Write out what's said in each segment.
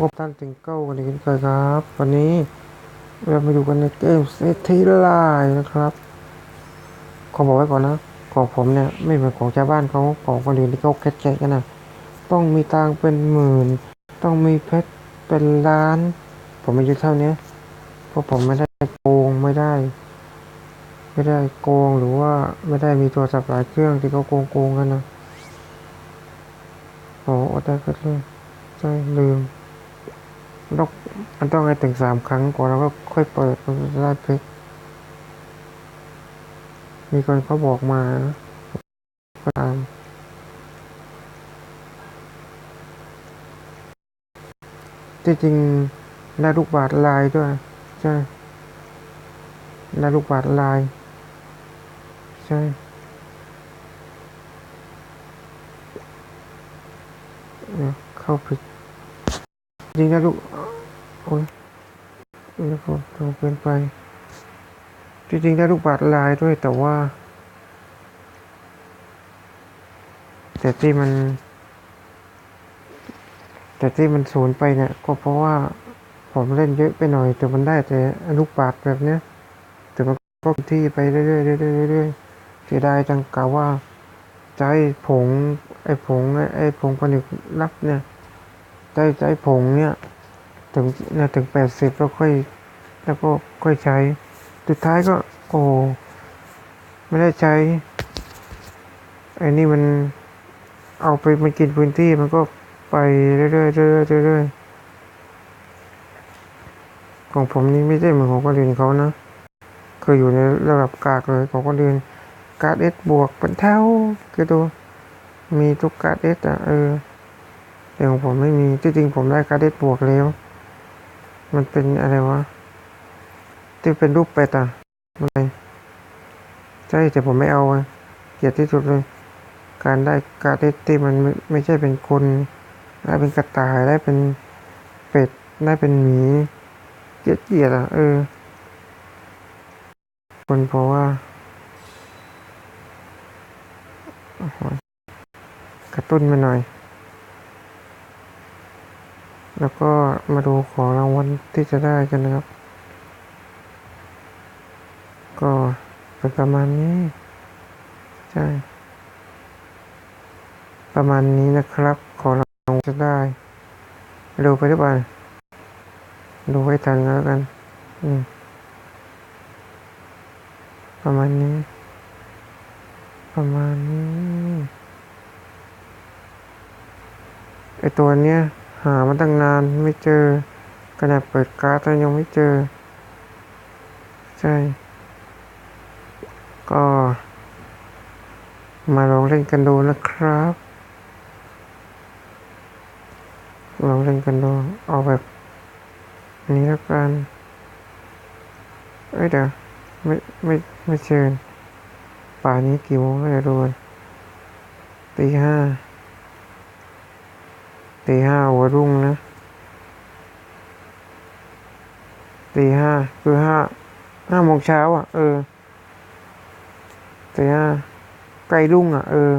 พบท่านติงเก้ากันอีกเช่นเคยครับ วันนี้เรามาอยู่กันในเกมเซทีไลน์นะครับขอบอกไว้ก่อนนะ ของผมเนี่ยไม่เหมือนของชาวบ้านเขาของคนอื่นที่เขาแคกๆกันนะต้องมีตังเป็นหมื่น ต้องมีเพชรเป็นล้าน ผมไม่อยู่เท่านี้เพราะผมไม่ได้โกงไม่ได้ ไม่ได้โกงหรือว่าไม่ได้มีโทรศัพท์หลายเครื่องที่เขาโกงโกงกันนะโอ้อดได้ก็เลยใช่ลืม ต้องมันต้องให้ถึงสามครั้งก่อนแล้วก็ค่อยเปิดมันจะได้เพชรมีคนเขาบอกมาก็ตามจริงๆได้ลูกบาทลายด้วย ใช่ได้ลูกบาทลาย ใช่เดี๋ยวเข้าผิดจริงนะลูก โอ้ยนี่ผมโตเกินไป จริงๆได้ลูกบาทลายด้วยแต่ว่า แต่ที่มัน แต่ที่มันสูญไปเนี่ย ก็เพราะว่าผมเล่นเยอะไปหน่อย แต่มันได้แต่ลูกบาทแบบเนี้ยแต่มันก็ที่ไปเรื่อยๆเรื่อยๆเรื่อยๆเสียดายจังกะว่าใจผงไอ้ผงไอ้ผงผนึกลับเนี่ยใจใจผงเนี่ย ถึงเนี่ยถึงแปดสิบแล้วค่อยแล้วก็ค่อยใช้ สุดท้ายก็โอ้ไม่ได้ใช้ไอ้นี่มันเอาไปมันกินพื้นที่มันก็ไปเรื่อยๆเรื่อยๆเรื่อยๆของผมนี่ไม่ใช่เหมือนของคนอื่นเขานะคืออยู่ในระดับกากเลยของคนอื่นการ์ดเอสบวกเป็นเท่าคือตัวมีทุกการ์ดเอสอะเออแต่ของผมไม่มีที่จริงผมได้การ์ดเอสบวกแล้ว มันเป็นอะไรวะ ที่เป็นรูปเป็ดอะอะไรใช่แต่ผมไม่เอาอะเกลียดที่สุดเลย การได้การได้ที่มันไม่ไม่ใช่เป็นคนได้เป็นกระต่ายได้เป็นเป็ดได้เป็นหมีเกลียดเกลียดอะเออ คนเพราะว่ากระตุ้นมาหน่อย แล้วก็มาดูของรางวัลที่จะได้กันนะครับ ก็เป็นประมาณนี้ ใช่ ประมาณนี้นะครับ ขอรางวัลจะได้ดูไปหรือเปล่าดูไว้ทันแล้วกัน อืมประมาณนี้ ประมาณนี้ไอตัวเนี้ย หามาตั้งนานไม่เจอขนาดเปิดการ์ดแล้วยังไม่เจอ ใช่ ก็ มาลองเล่นกันดูนะครับ ลองเล่นกันดู เอาแบบนี้แล้วกัน เอ้ยเดี๋ยว ไม่ไม่ไม่เชิญป่านี้กี่โมงแล้วจะรู้กันตีห้า ตีห้าหัวรุ่งนะตีห้าคือห้าห้าโมงเช้าอะ เออตีห้าใกล้รุ่งอะ เออ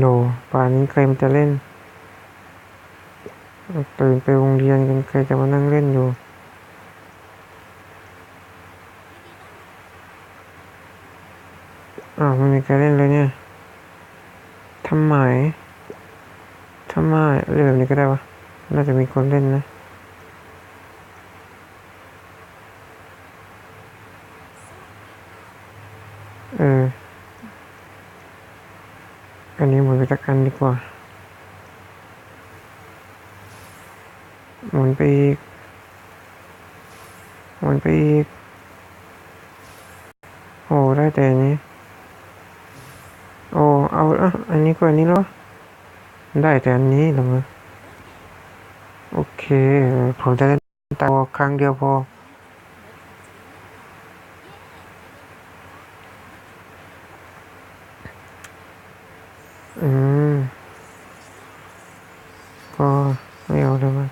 โดป่านนี้ใครมันจะเล่น ตื่นไปโรงเรียนกันใครจะมานั่งเล่นอยู่ อ้าวไม่มีใครเล่นเลยเนี่ยทำไมทำไมเล่นแบบนี้ก็ได้วะ น่าจะมีคนเล่นนะเอออันนี้หมุนไปสักอันดีกว่าหมุนไปอีกหมุนไปอีกโอ้ได้แต่นี้ เอาอะอันนี้ก็อันนี้เหรอได้แต่อันนี้เหรอโอเค ผมจะเล่นตาครั้งเดียวพอ อืม ก็ไม่เอาเลยมั้ย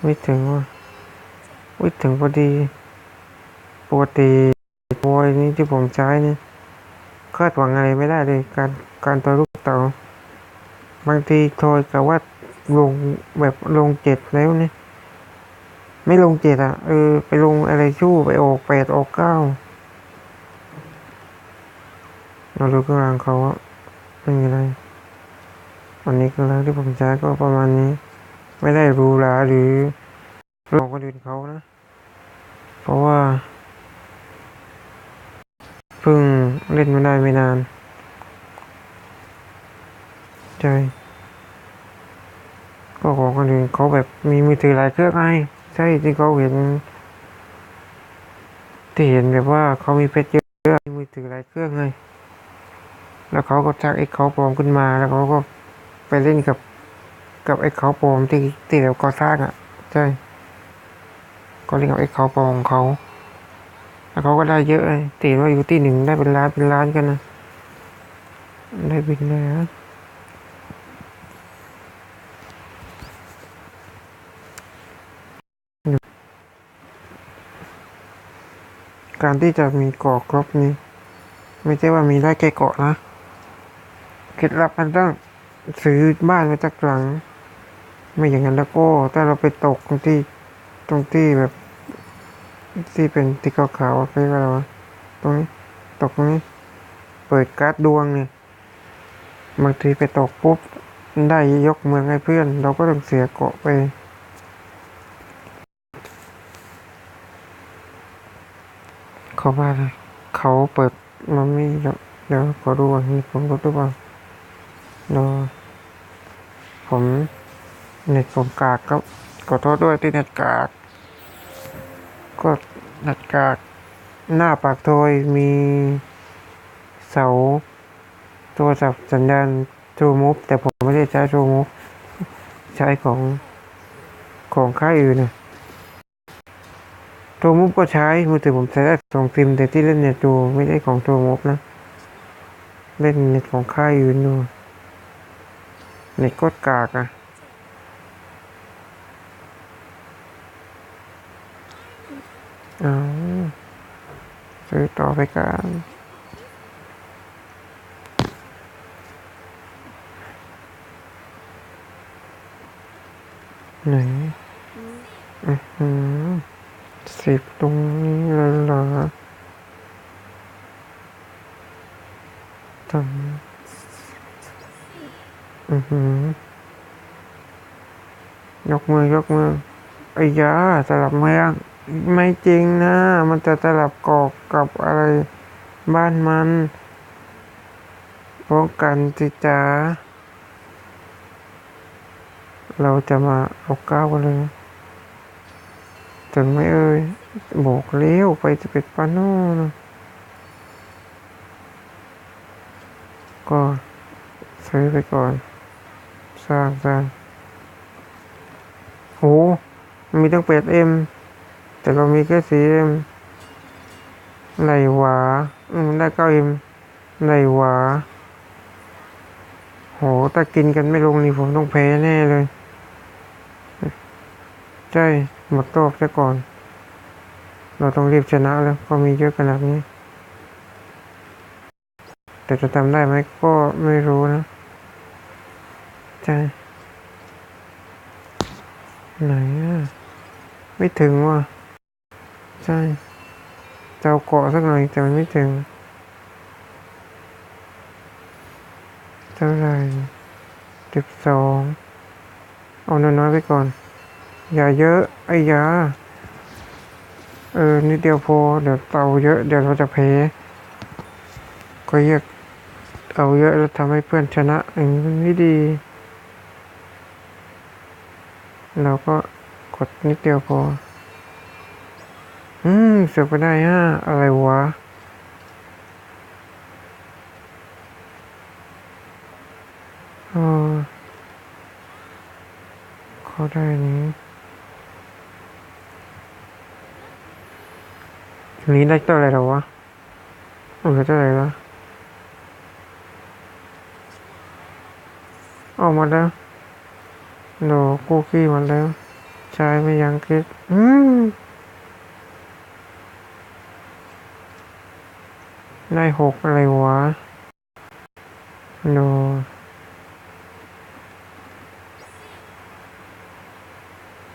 ไม่ถึงว่ะไม่ถึงพอดี ปกติโวยนี้ที่ผมใช้นี่ คาดหวังอะไรไม่ได้เลยการการตัวลูกเต๋าบางทีโทยกับว่าลงแบบลงเจ็ดแล้วเนี่ยไม่ลงเจ็ดอะเออไปลงอะไรชู่ไปออกแปดออกเก้าเราดูเครื่องรางเขาอะไม่มีอะไรวันนี้เครื่องรางที่ผมใช้ก็ประมาณนี้ ไม่ได้รูหราหรือลองคนอื่นเขานะ เพราะว่า พิ่งเล่นมาได้ไม่นาน ใช่ ก็ของคนอื่นเขาแบบมีมือถือหลายเครื่องไงใช่ที่เขาเห็น ที่เห็นแบบว่าเขามีเพชรเยอะมีมือถือหลายเครื่องไงแล้วเขาก็ชักไอ้เขาปลอมขึ้นมา แล้วเขาก็ไปเล่นกับ กับไอ้เขาปลอมที่ที่แบบก่อสร้างอะ ใช่ ก็เล่นกับไอ้เขาปลอมของเขา แล้วเขาก็ได้เยอะเลยตีว่าอยู่ที่หนึ่งได้เป็นล้านเป็นล้านกันนะได้บินเลยนะการที่จะมีเกาะครบนี้ ไม่ใช่ว่ามีได้แค่เกาะนะเคล็ดลับมันต้องซื้อบ้านมาจากหลัง ไม่อย่างนั้นแล้วก็ถ้าเราไปตกตรงที่ตรงที่แบบ ที่เป็นที่ขาวๆอะเรียกว่าอะไรวะตรงนี้ตกตรงนี้ เปิดการ์ดดวงเนี่ยบางทีไปตกปุ๊บได้ยกเมืองให้เพื่อน เราก็ต้องเสียเกาะไปเขาว่าอะไรเขาเปิดมันไม่เดี๋ยวเขอดูก่อนมีผมรู้หรือเปล่าเดี๋ยวผมเน็ตผมกากครับขอโทษด้วยที่เน็ตกาก ก็เน็ตกากหน้าปากโทยมีเสาโทรศัพท์สัญญาณทรูมูฟแต่ผมไม่ได้ใช้ทรูมูฟใช้ของของค่ายอื่นนะตัวมุฟก็ใช้มือถือผมใช้ได้สองซิมแต่ที่เล่นเน็ตดูไม่ได้ของตัวมุฟนะ เล่นเน็ตของค่ายอื่นดูเน็ตก็กากอะ เอาซื้อต่อไปกันไหนอือหือสิบตรงนี้เลยเหรอทำอือหือยกมือยกมือไอ้ยาสลับเมือง ไม่จริงนะ มันจะสลับกอกกับอะไรบ้านมันป้องกันสิจ้าเราจะมาเอาก้าวกันเลย ถึงไม่เอ่ยบอกเลี้ยวไปจะเป็นปาโน่นะก็ซื้อไปก่อน สร้างสร้างโหมีตั้งแปดเอ็ม แต่เรามีแค่สี่เอ็มไหนหวาอืมได้เก้าเอ็มไหนหวาโหถ้ากินกันไม่ลงนี่ผมต้องแพ้แน่เลย ใช่หมดโต๊ะซะก่อน เราต้องรีบชนะแล้วก็มีเยอะขนาดนี้ แต่จะทำได้ไหมก็ไม่รู้นะ ใช่ ไหนอะไม่ถึงว่ะ ใช่จะเอาเกาะสักหน่อยแต่มันไม่ถึงเท่าไหร่สิบสองเอาน้อยๆไปก่อน อย่าเยอะไอ้ยาเออ นิดเดียวพอ เดี๋ยวเตาเยอะ เดี๋ยวเราจะแพ้ก็เยอะเอาเยอะแล้วทำให้เพื่อนชนะอย่างนี้มันไม่ดี เราก็กดนิดเดียวพอ อืม เสือกไปได้ฮะ อะไรวะ เออเขาได้นี้ทีนี้ได้เท่าไหร่แล้ววะเออเท่าไร่แล้วออกมาแล้วโดคุกกี้มาแล้วใช้ไม่ยังคิด อืม ได้หกอะไรวะโน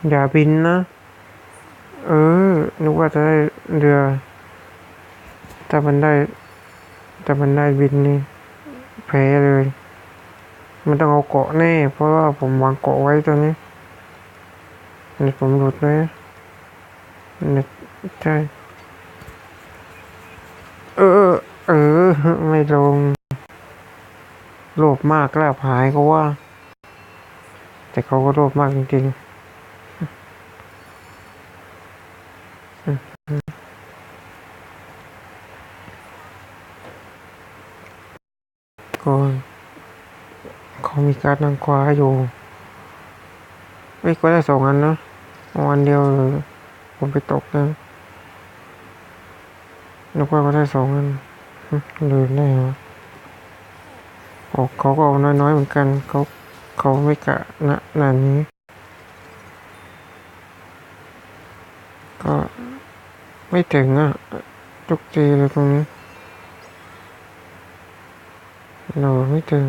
อย่าบินนะ เออ นึกว่าจะได้เรือถ้ามันได้ถ้ามันได้บินนี่แพ้เลย มันต้องเอาเกาะแน่ เพราะว่าผมวางเกาะไว้ตัวนี้เน็ตผมหลุดเลยเน็ตใช่ เออ เออ ไม่ลง โลภมากกล้าหายก็ว่า แต่เขาก็โลภมากจริงๆก่อนเขามีการดนางคว้าอยู่ไม่ก็ได้สองอันนะเอาอันเดียวผมไปตกนะนึกว่าก็ได้สองอัน ลืมได้เหรอโอ้เขาก็เอาน้อยๆเหมือนกันเขาเขาไม่กะนะนานนี้ ก็ไม่ถึงอะทุกทีเลยตรงนี้เราไม่ถึง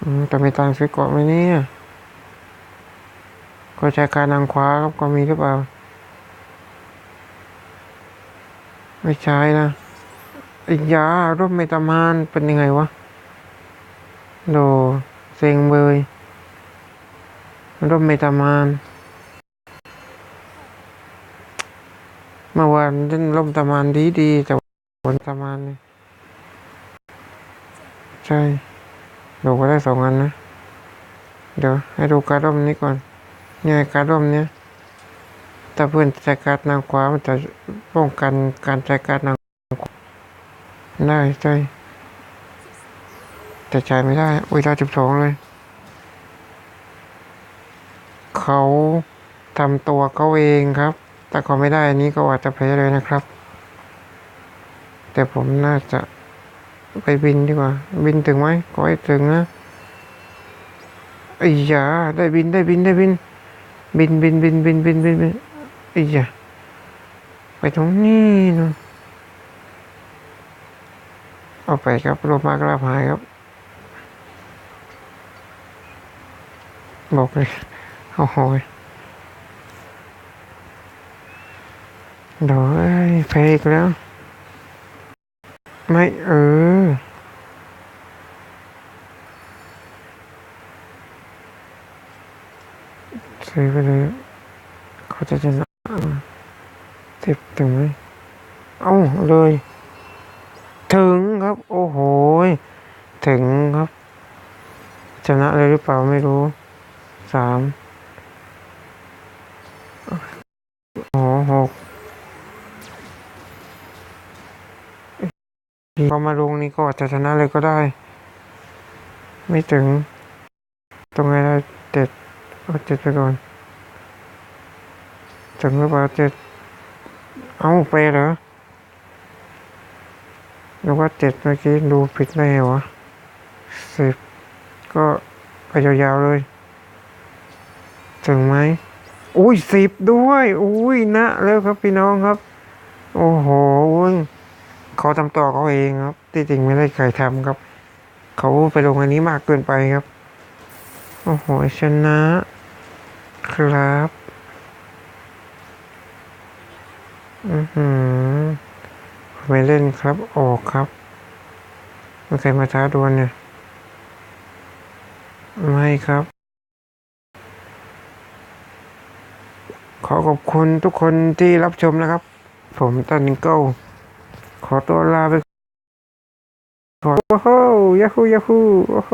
อืมแต่ไม่ตังซื้อเกาะไหมเนี่ยก็ใช้การนางคว้าครับก็มีหรือเปล่า ไม่ใช้นะไอ้ยาร่มเมตามานเป็นยังไงวะ โดเซ็งเบยร่มเมตามานเมื่อวานเล่นร่มตามานดีดีๆแต่วันตามานเนี่ยใช่ดูก็ได้สองอันนะ เดี๋ยวให้ดูการดร่มนี้ก่อนเนี่ยการดร่มเนี้ย ถ้าเพื่อนใช้การดนางคว้ามันจะป้องกันการใช้การดนางได้ใช่แต่ใช้ไม่ได้เวลาสิบสองเลย เขาทำตัวเขาเองครับ แต่เขาไม่ได้อันนี้ก็อาจจะแพ้เลยนะครับ แต่ผมน่าจะไปบินดีกว่า บินถึงไหมขอให้ถึงนะไอ้ยาได้บินได้บินได้บิน บินบินบินบินบินบินบิน ไอ้ยาไปตรงนี้นู่นเอาไปครับโลมากราบหายครับ บอกเลยเอาหอยเดี๋ยเอ้ยแพ้อีกแล้ว ไม่เออซื้อไปเลยเขาจะชนะ็บถึงไหมเอ้าเลย ถึงครับ โอ้โหถึงครับชนะเลยหรือเปล่าไม่รู้สามโอ้หกพอมาลงนี่ก็อาจจะชนะเลยก็ได้ ไม่ถึง ตรงไหนได้เจ็ดเอาเจ็ดไปก่อน ถึงหรือเปล่าเจ็ด เอาไปเหรอหรือว่าเจ็ดเมื่อกี้ดูผิดได้ไงวะสิบก็ไปยาวๆเลย ถึงไหมอุ้ยสิบด้วย อุ้ยนะแล้วครับพี่น้องครับ โอ้โหเขาทำต่อเขาเองครับ ที่จริงไม่ได้ใครทำครับ เขาไปลงอันนี้มากเกินไปครับ โอ้โหชนะครับ อือหือไม่เล่นครับ ออกครับมันใครมาท้าดวลเนี่ย ไม่ครับ ขอขอบคุณทุกคนที่รับชมนะครับ ผมตันนิงเกิลขอตัวลาไปขอโอ้โหยาฮูยาฮูโอ้โห